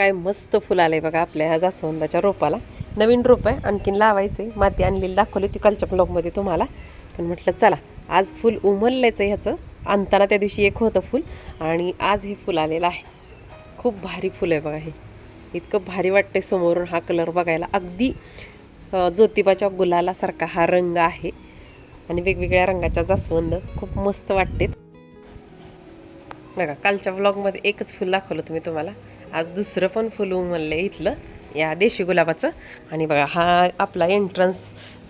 काय मस्त फुल आहे बघा आपल्या ह्या जास्वंदाच्या रोपाला. नवीन रोप आहे आणखीन लावायचं आहे माती आणलेली दाखवली ती कालच्या ब्लॉगमध्ये तुम्हाला. पण म्हटलं चला आज फुल उमललंच आहे ह्याचं. आणताना त्या दिवशी एक होतं फुल आणि आज हे फुल आलेलं आहे. खूप भारी फुल आहे बघा हे. इतकं भारी वाटतंय समोरून हा कलर बघायला. अगदी ज्योतिबाच्या गुलालासारखा हा रंग आहे. आणि वेगवेगळ्या रंगाच्या जास्वंद खूप मस्त वाटते बघा कालच्या ब्लॉगमध्ये एकच फुल दाखवलं तुम्ही तुम्हाला. आज दुसरं पण फुल उमललं आहे इथलं या देशी गुलाबाचं. आणि बघा हा आपला एंट्रन्स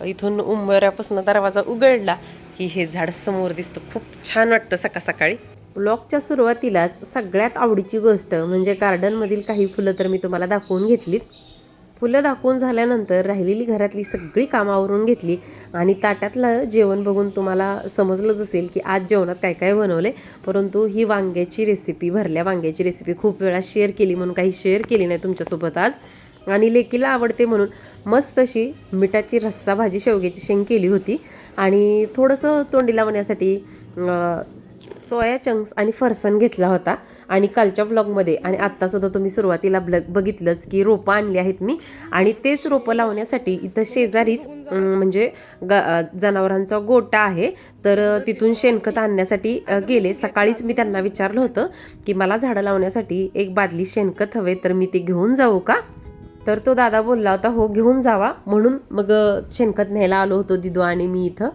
इथून उंबऱ्यापासून दरवाजा उघडला की हे झाड समोर दिसतं. खूप छान वाटतं सकाळ सकाळी. ब्लॉगच्या सुरुवातीलाच सगळ्यात आवडीची गोष्ट म्हणजे गार्डनमधील काही फुलं तर मी तुम्हाला दाखवून घेतलीत. फुलं दाखवून झाल्यानंतर राहिलेली घरातली सगळी कामावरून घेतली आणि ताटातलं जेवण बघून तुम्हाला समजलंच असेल की आज जेवणात काय काय बनवले परंतु ही वांग्याची रेसिपी भरल्या वांग्याची रेसिपी खूप वेळा शेअर केली म्हणून काही शेअर केली नाही तुमच्यासोबत आज. आणि लेकीला आवडते म्हणून मस्त अशी मिठाची रस्सा भाजी शेवग्याची शेंग केली होती. आणि थोडंसं तोंडी लावण्यासाठी सोया चंक्स आणि फरसाण घेतला होता आणि कालच्या व्लॉगमध्ये आणि आत्तासुद्धा तुम्ही सुरुवातीला ब्ल बघितलंच की रोपं आणली आहेत मी. आणि तेच रोपं लावण्यासाठी इथं शेजारीच म्हणजे ग जनावरांचा गोटा आहे. तर तिथून शेणखत आणण्यासाठी गेले. सकाळीच मी त्यांना विचारलं होतं की मला झाडं लावण्यासाठी एक बादली शेणखत हवे तर मी ते घेऊन जाऊ का? तर तो दादा बोलला होता हो घेऊन जावा. म्हणून मग शेणखत न्यायला आलो होतो दिदो आणि मी इथं.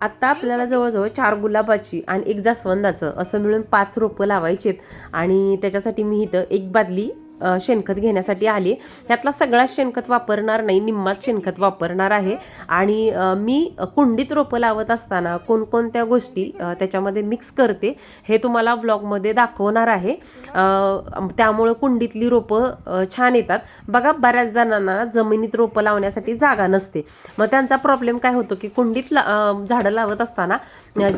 आत्ता आपल्याला जवळजवळ चार गुलाबाची आणि एक जास्वंदाचं असं मिळून पाच रोपं लावायची आहेत आणि त्याच्यासाठी मी इथं एक बादली शेणखत घेण्यासाठी आले. त्यातला सगळाच शेणखत वापरणार नाही निम्माच शेणखत वापरणार आहे. आणि मी कुंडीत रोपं लावत असताना कोणकोणत्या गोष्टी त्याच्यामध्ये मिक्स करते हे तुम्हाला व्लॉगमध्ये दाखवणार आहे. त्यामुळं कुंडीतली रोपं छान येतात. बघा बऱ्याच जणांना जमिनीत रोपं लावण्यासाठी जागा नसते. मग त्यांचा प्रॉब्लेम काय होतो की कुंडीत ला झाडं लावत असताना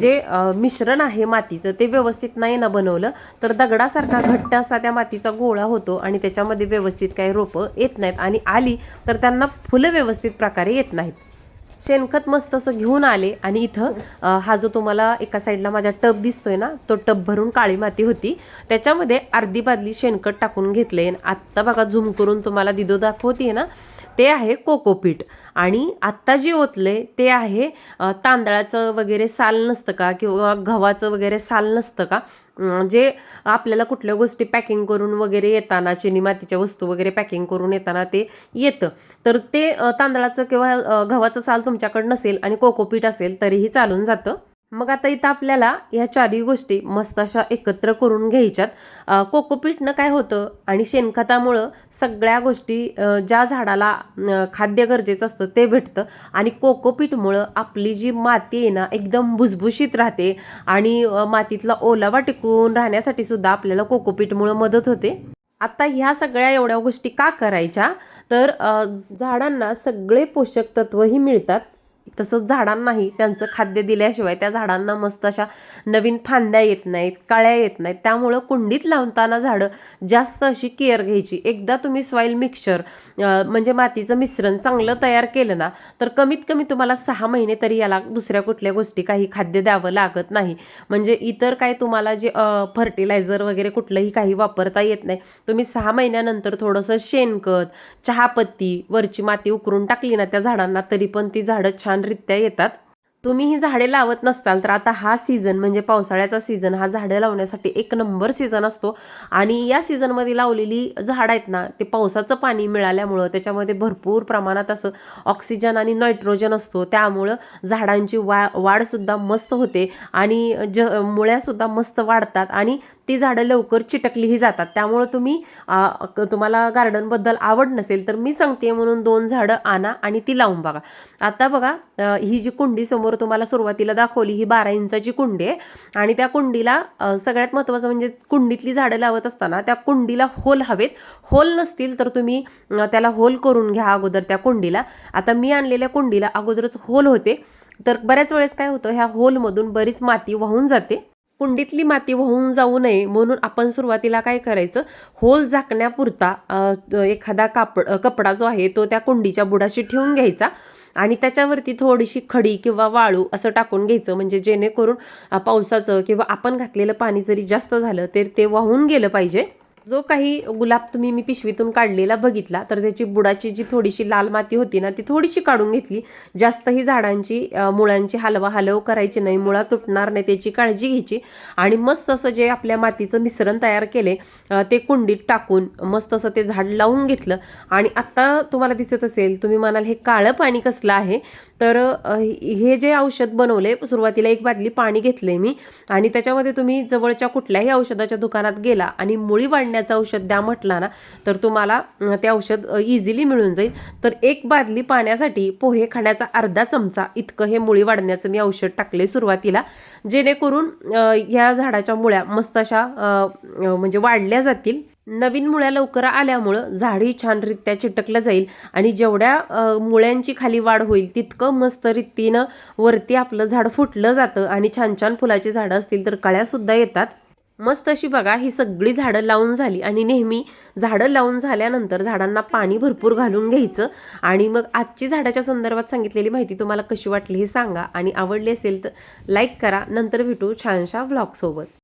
जे मिश्रण आहे मातीचं ते व्यवस्थित नाही ना बनवलं तर दगडासारखा घट्ट असा त्या मातीचा गोळा होतो आणि त्याच्यामध्ये व्यवस्थित काही रोपं येत नाहीत आणि आली तर त्यांना फुलं व्यवस्थित प्रकारे येत नाहीत. शेणखत मस्त असं घेऊन आले आणि इथं हा जो तुम्हाला एका साईडला माझा टब दिसतोय ना तो टब भरून काळी माती होती. त्याच्यामध्ये अर्धी बादली शेणखत टाकून घेतले. आत्ता बघा झूम करून तुम्हाला दिदो दाखवते ना ते आहे कोकोपीट आणि आत्ता जे ओतले ते आहे तांदळाचं वगैरे साल नसतं का किंवा गव्हाचं वगैरे साल नसतं का जे आपल्याला कुठल्या गोष्टी पॅकिंग करून वगैरे येताना चिनी मातीच्या वस्तू वगैरे पॅकिंग करून येताना ते येतं. तर ते तांदळाचं किंवा गव्हाचं साल तुमच्याकडं नसेल आणि कोकोपीट असेल तरीही चालून जातं. मग आता इथं आपल्याला ह्या चारही गोष्टी मस्त अशा एकत्र करून घ्यायच्यात. कोकोपीटनं काय होतं आणि शेणखतामुळं सगळ्या गोष्टी ज्या झाडाला खाद्य गरजेचं असतं ते भेटतं. आणि कोकोपीटमुळं आपली जी माती आहे ना एकदम भुसभुशीत राहते आणि मातीतला ओलावा टिकून राहण्यासाठी सुद्धा आपल्याला कोकोपीटमुळं मदत होते. आता ह्या सगळ्या एवढ्या गोष्टी का करायच्या? तर झाडांना सगळे पोषक तत्वही मिळतात. तसंच झाडांनाही त्यांचं खाद्य दिल्याशिवाय त्या झाडांना मस्त अशा नवीन फांद्या येत नाहीत काळ्या येत नाहीत. त्यामुळं कुंडीत लावताना झाडं जास्त अशी केअर घ्यायची. एकदा तुम्ही सॉईल मिक्सचर म्हणजे मातीचं मिश्रण चांगलं तयार केलं ना तर कमीत कमी तुम्हाला सहा महिने तरी याला दुसऱ्या कुठल्या गोष्टी काही खाद्य द्यावं लागत नाही. म्हणजे इतर काय तुम्हाला जे फर्टिलायझर वगैरे कुठलंही काही वापरता येत नाही. तुम्ही सहा महिन्यानंतर थोडंसं शेणखत चहापत्ती वरची माती उकरून टाकली ना त्या झाडांना तरी पण ती झाडं छान छानरित्या येतात. तुम्ही ही झाडे लावत नसताल तर आता हा सीझन म्हणजे पावसाळ्याचा सीझन हा झाडं लावण्यासाठी एक नंबर सीझन असतो. आणि या सीझनमध्ये लावलेली झाडं आहेत ना ते पावसाचं पाणी मिळाल्यामुळं त्याच्यामध्ये भरपूर प्रमाणात असं ऑक्सिजन आणि नायट्रोजन असतो. त्यामुळं झाडांची वा वाढसुद्धा मस्त होते आणि ज मुळ्यासुद्धा मस्त वाढतात आणि ती झाडं लवकर चिटकलीही जातात. त्यामुळं तुम्ही क- तुम्हाला गार्डनबद्दल आवड नसेल तर मी सांगते म्हणून दोन झाडं आणा आणि ती लावून बघा. आता बघा ही जी कुंडी समोर तुम्हाला सुरुवातीला दाखवली ही बारा इंचाची कुंडी आहे. आणि त्या कुंडीला सगळ्यात महत्त्वाचं म्हणजे कुंडीतली झाडं लावत असताना त्या कुंडीला होल हवेत. होल नसतील तर तुम्ही त्याला होल करून घ्या अगोदर त्या कुंडीला. आता मी आणलेल्या कुंडीला अगोदरच होल होते. तर बऱ्याच वेळेस काय होतं ह्या होलमधून बरीच माती वाहून जाते. कुंडीतली माती वाहून जाऊ नये म्हणून आपण सुरुवातीला काय करायचं होल झाकण्यापुरता एखादा कापड कपडा जो आहे तो त्या कुंडीच्या बुडाशी ठेवून घ्यायचा. आणि त्याच्यावरती थोडीशी खडी किंवा वाळू असं टाकून घ्यायचं. म्हणजे जेणेकरून पावसाचं किंवा आपण घातलेलं पाणी जरी जास्त झालं तर ते वाहून गेलं पाहिजे. जो काही गुलाब तुम्ही मी पिशवीतून काढलेला बघितला तर त्याची बुडाची जी थोडीशी लाल माती होती ना ती थोडीशी काढून घेतली. जास्तही झाडांची मुळांची हलवा हलव करायची नाही मुळा तुटणार नाही त्याची काळजी घ्यायची. आणि मस्त असं जे आपल्या मातीचं मिश्रण तयार केले ते कुंडीत टाकून मस्त असं ते झाड लावून घेतलं. आणि आत्ता तुम्हाला दिसत असेल तुम्ही म्हणाल हे काळं पाणी कसलं आहे? तर हे जे औषध बनवले सुरुवातीला एक बादली पाणी घेतले मी आणि त्याच्यामध्ये तुम्ही जवळच्या कुठल्याही औषधाच्या दुकानात गेला आणि मुळी वाढण्याचं औषध द्या म्हटला ना तर तुम्हाला ते औषध इझिली मिळून जाईल. तर एक बादली पाण्यासाठी पोहे खाण्याचा अर्धा चमचा इतकं हे मुळी वाढण्याचं मी औषध टाकले सुरुवातीला जेणेकरून ह्या झाडाच्या मुळ्या मस्त अशा म्हणजे वाढल्या जातील. नवीन मुळ्या लवकर आल्यामुळं झाडही छानरित्या चिटकलं जाईल आणि जेवढ्या मुळ्यांची खाली वाढ होईल तितकं मस्त रीतीनं वरती आपलं झाड फुटलं जातं आणि छान छान फुलाची झाडं असतील तर कळ्यासुद्धा येतात. मस्त अशी बघा ही सगळी झाडं लावून झाली आणि नेहमी झाडं लावून झाल्यानंतर झाडांना पाणी भरपूर घालून घ्यायचं आणि मग आजची झाडाच्या संदर्भात सांगितलेली माहिती तुम्हाला कशी वाटली हे सांगा आणि आवडली असेल तर लाईक करा. नंतर भेटू छानशा व्लॉगसोबत.